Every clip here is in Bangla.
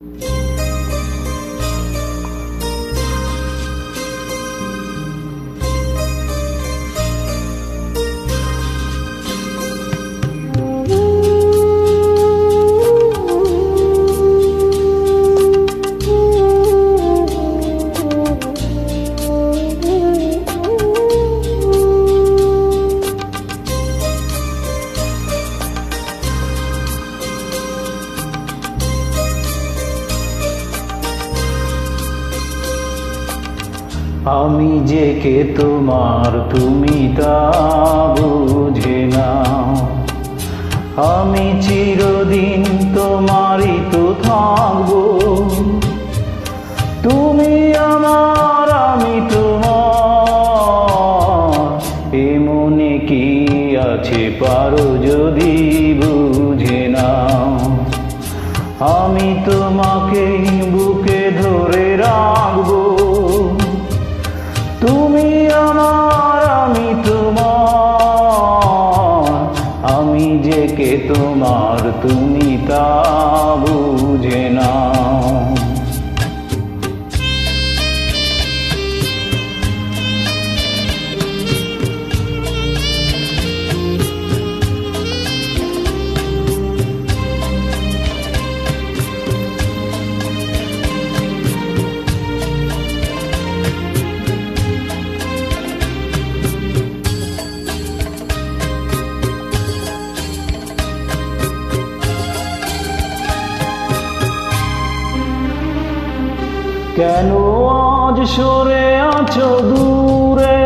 you আমি যে কে তোমার তুমি তা বুঝে না আমি চিরদিন তোমারই তো থাকব। তুমি আমার, আমি তোমার। এ মনে কি আছে পারো যদি বুঝে না আমি তোমাকে তোমার তুমি কেন আজ সরে আছো দূরে?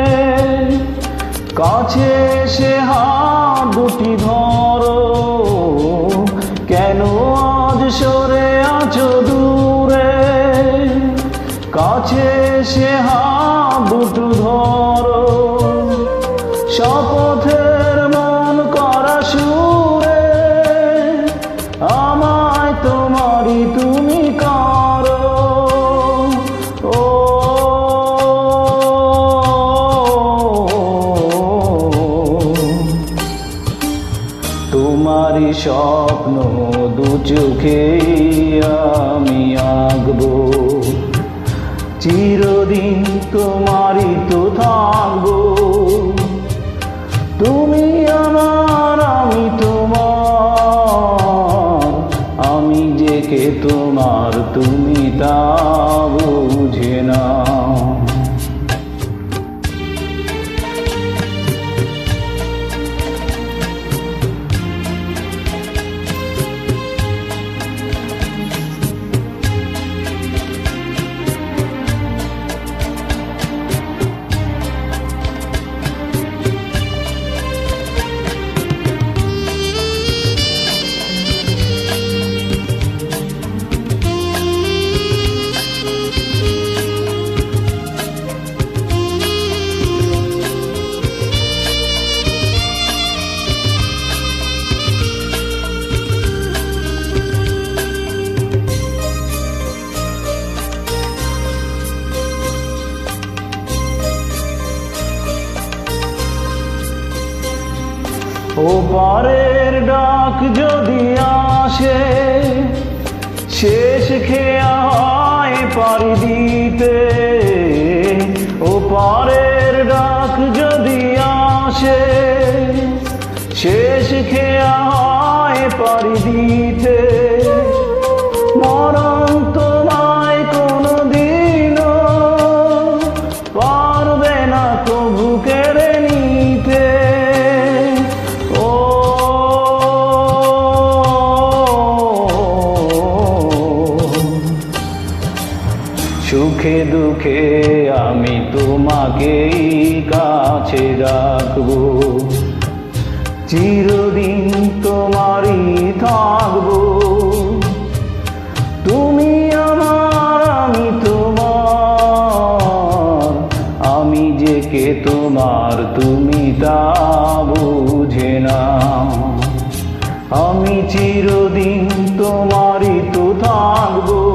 কাছে এসে হাত দুটি ধরো। কেন আজ সরে আছো দূরে? কাছে এসে হাত দুটো ধরো। শপথের মন করা সুরে, আমায় তোমারই তুমি তোমারই স্বপ্ন দু চোখে আমি আঁকবো। চিরদিন তোমারই তো থাকব। তুমি আমার, আমি তোমার। আমি যে কে তোমার, তুমি তা বুঝে না ও পারের ডাক যদি আসে, শেষ খেয়া পারি দিতে। ও পারের ডাক যদি আসে, শেষ খেয়া পারি দিতে। সুখে দুঃখে আমি তোমাকেই কাছে রাখব। চিরদিন তোমারই থাকব। তুমি আমার, আমি তোমার। আমি যে কে তোমার, তুমি তা বুঝে না। আমি চিরদিন তোমারই তো থাকব।